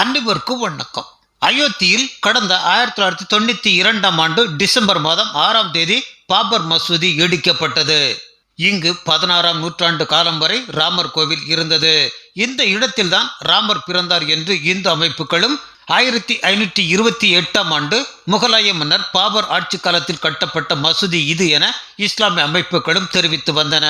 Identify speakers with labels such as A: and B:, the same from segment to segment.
A: அனைவருக்கும் வணக்கம். அயோத்தியில் கடந்த ஆயிரத்தி தொள்ளாயிரத்தி தொண்ணூற்றி இரண்டாம் ஆண்டு டிசம்பர் மாதம் ஆறாம் தேதி பாபர் மசூதி இடிக்கப்பட்டது. இங்கு பதினாறாம் நூற்றாண்டு காலம் வரை ராமர் கோவில் இருந்தது. இந்த இடத்தில்தான் ராமர் பிறந்தார் என்று இந்து அமைப்புகளும் ஆயிரத்தி ஐநூற்றி இருபத்தி எட்டாம் ஆண்டு முகலாய மன்னர் பாபர் ஆட்சி காலத்தில் கட்டப்பட்ட மசூதி இது என இஸ்லாமிய அமைப்புகளும் தெரிவித்து வந்தன.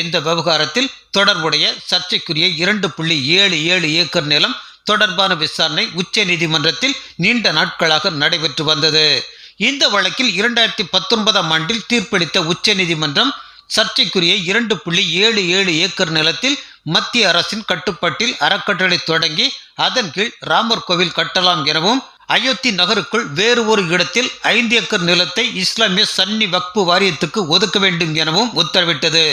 A: இந்த விவகாரத்தில் தொடர்புடைய சர்ச்சைக்குரிய இரண்டு புள்ளி ஏழு ஏழு ஏக்கர் நிலம் தொடர்பான விசாரணை உச்ச நீதிமன்றத்தில் நீண்ட நாட்களாக நடைபெற்று வந்தது. இந்த வழக்கில் இரண்டாயிரத்தி பத்தொன்பதாம் ஆண்டில் தீர்ப்பளித்த உச்ச நீதிமன்றம் சர்ச்சைக்குரிய இரண்டு புள்ளி ஏழு ஏழு ஏக்கர் நிலத்தில் மத்திய அரசின் கட்டுப்பாட்டில் அறக்கட்டளை தொடங்கி அதன் கீழ் ராமர் கோவில் கட்டலாம் எனவும் அயோத்தி நகருக்குள் வேறு ஒரு இடத்தில் ஐந்து ஏக்கர் நிலத்தை இஸ்லாமிய சன்னி வக்பு வாரியத்துக்கு ஒதுக்க வேண்டும் எனவும் உத்தரவிட்டது.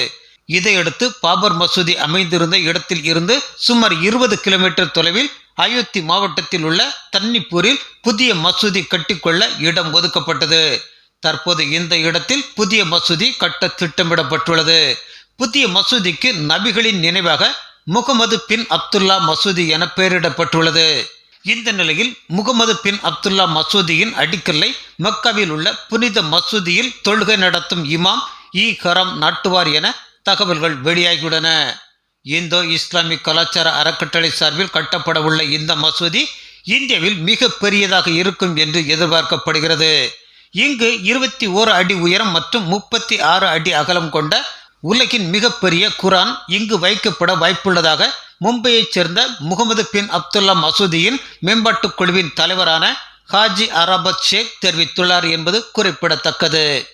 A: இதையடுத்து பாபர் மசூதி அமைந்திருந்த இடத்தில் இருந்து சுமார் இருபது கிலோமீட்டர் தொலைவில் அயோத்தி மாவட்டத்தில் உள்ள தன்னிப்பூரில் புதிய மசூதி கட்டிக்கொள்ள இடம் ஒதுக்கப்பட்டது. தற்போது இந்த இடத்தில் புதிய மசூதி கட்ட திட்டமிடப்பட்டுள்ளது. புதிய மசூதிக்கு நபிகளின் நினைவாக முகமது பின் அப்துல்லா மசூதி என பெயரிடப்பட்டுள்ளது. இந்த நிலையில் முகமது பின் அப்துல்லா மசூதியின் அடிக்கல்லை மக்காவில் உள்ள புனித மசூதியில் தொழுகை நடத்தும் இமாம் இ ஹரம் நாட்டுவார் என தகவல்கள் வெளியாகியுள்ளன. இந்தோ இஸ்லாமிக் கலாச்சார அறக்கட்டளை சார்பில் கட்டப்பட உள்ள இந்த மசூதி இந்தியாவில் மிக பெரியதாக இருக்கும் என்று எதிர்பார்க்கப்படுகிறது. இங்கு இருபத்தி ஓரு அடி உயரம் மற்றும் முப்பத்தி ஆறு அடி அகலம் கொண்ட உலகின் மிகப்பெரிய குரான் இங்கு வைக்கப்பட வாய்ப்புள்ளதாக மும்பையைச் சேர்ந்த முகமது பின் அப்துல்லா மசூதியின் மேம்பாட்டுக் குழுவின் தலைவரான ஹாஜி அராபத் ஷேக் தெரிவித்துள்ளார் என்பது குறிப்பிடத்தக்கது.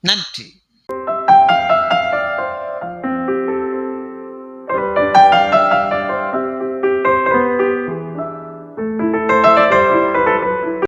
A: நன்றி.